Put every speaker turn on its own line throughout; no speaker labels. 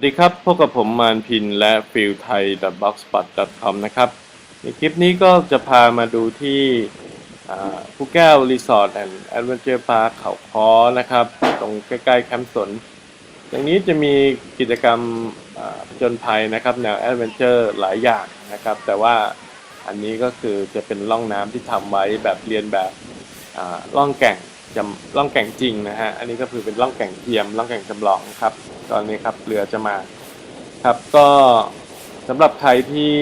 สวัสดีครับ พบกับผมมานพินและฟิลไทย b o x s p o t c o m นะครับ ในคลิปนี้ก็จะพามาดูที่ภูแก้วรีสอร์ทแอนด์แอดเวนเจอร์พาร์คเขาค้อนะครับ ตรงใกล้ๆแคมป์สนอย่างนี้จะมีกิจกรรมผจญภัยนะครับ แนวแอดเวนเจอร์หลายอย่างนะครับ แต่ว่าอันนี้ก็คือจะเป็นล่องน้ำที่ทำไว้แบบเรียนแบบล่องแก่งจำล่องแก่งจริงนะฮะ อันนี้ก็คือเป็นล่องแก่งเทียมล่องแก่งจำลองครับ ตอนนี้ครับเรือจะมาครับก็สำหรับใครที่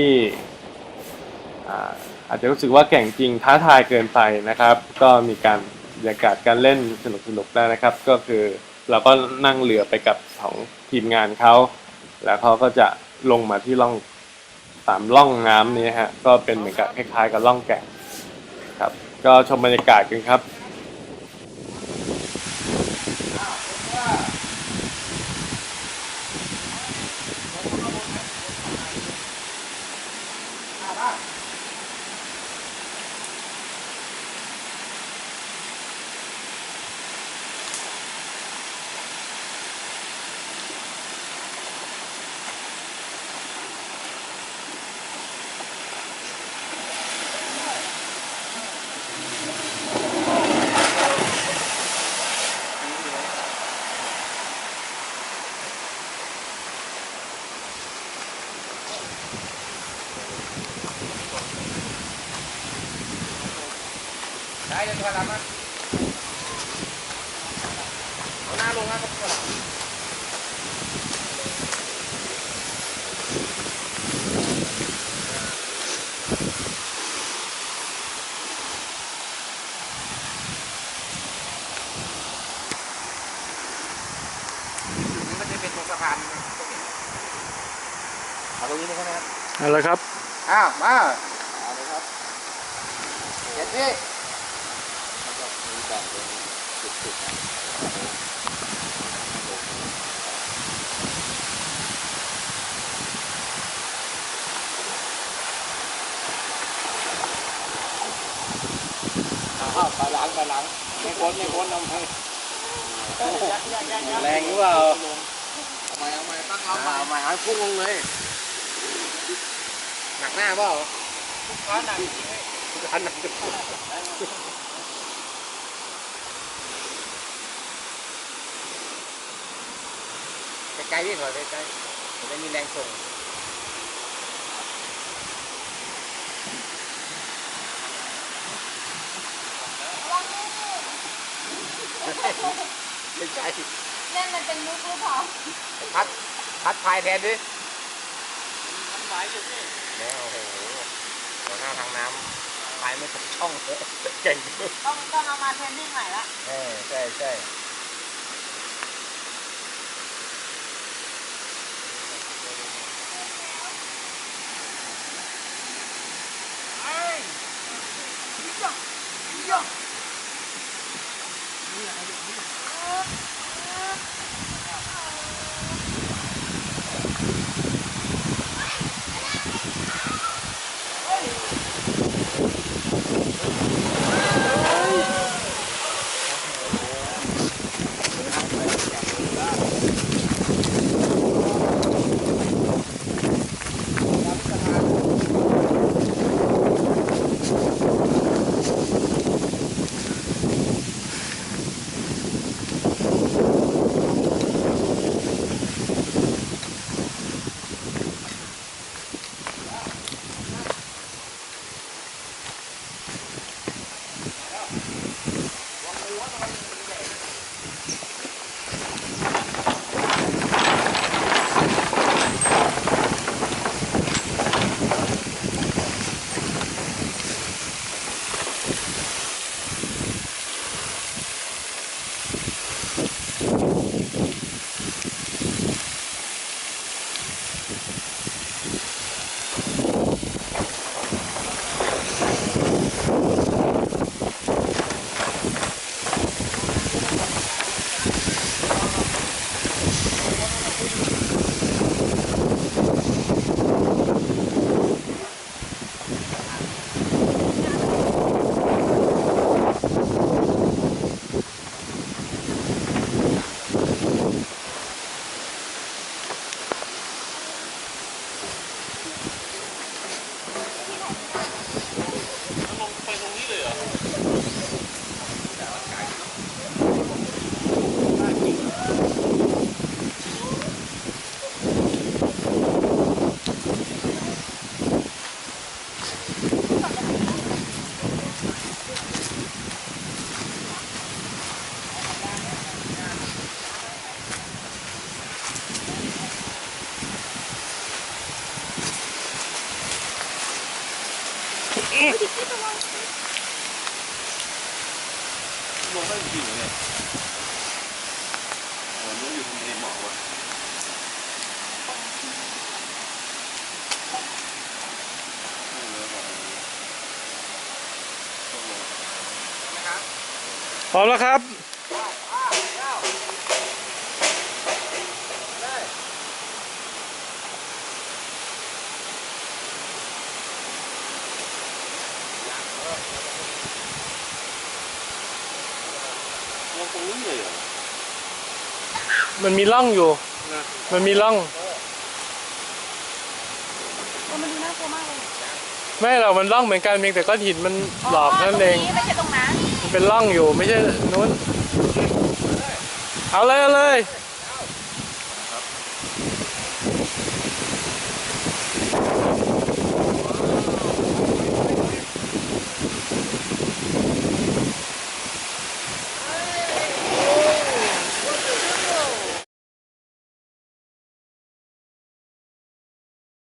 อ่าอาจจะรู้สึกว่าแก่งจริงท้าทายเกินไปนะครับ ก็มีการบรรยากาศการเล่นสนุกสนุกๆได้นะครับ ก็คือเราก็นั่งเรือไปกับของทีมงานเขาแล้วเขาก็จะลงมาที่ล่องตามล่องน้ำนี้ฮะก็เป็นเหมือนกับคล้ายๆกับล่องแก่งครับ ก็ชมบรรยากาศกันครับ
あ เลยครับนะเอาหน้าลงนะครับมันก็จะเป็นตรงสะพานเอาตรงนี้เลยใช่ไหมครับ
เอาละครับ
อ้าว มาเอาเลยครับเด็ดพี่อ้าวไปหลังไปหลังไม่พ้นไม่พ้นเอาไปแรงหรือเปล่าเอาใหม่เอาใหม่ตั้งรับเอาใหม่เอาให้พุ่งลงเลยหนักหน้าเปล่าร้านหนักจริงร้านหนักจริง ไกลๆพี่ถอยไกลจะได้มีแรงส่งไม่ใช่
นั่นมันเป็นมุกหรือเปล่า
พัดพัดพายแทนดิมันไหวอยู่พี่แล้วโอ้โหหัวหน้าทางน้ำพายไม่ตกช่องเลยเก่ง
ต้องต้องเอามาเทรนนิ่งใหม่ละ
เออใช่ใช่ よ。
ลงได้จริงเนี่ยโอ้นู้อยู่ทะเลหมอกวะพร้อมแล้วครับ
อ้าวอ้าวอ้าวเลย
ลง ตรงนี้เลยเหรอ
มันมีร่องอยู่
นะ
มันมีร่อง
เออมันดูน่ากลัวมากเลย
ไม่เรามันร่องเหมือนกันเพียงแต่ก้อนหินมันหลอกนั่นเอง
ตรงนี้ไม่ใช่ตรงนั้น
มันเป็นร่องอยู่ไม่ใช่นู้นเอาเลยเอาเลย
เ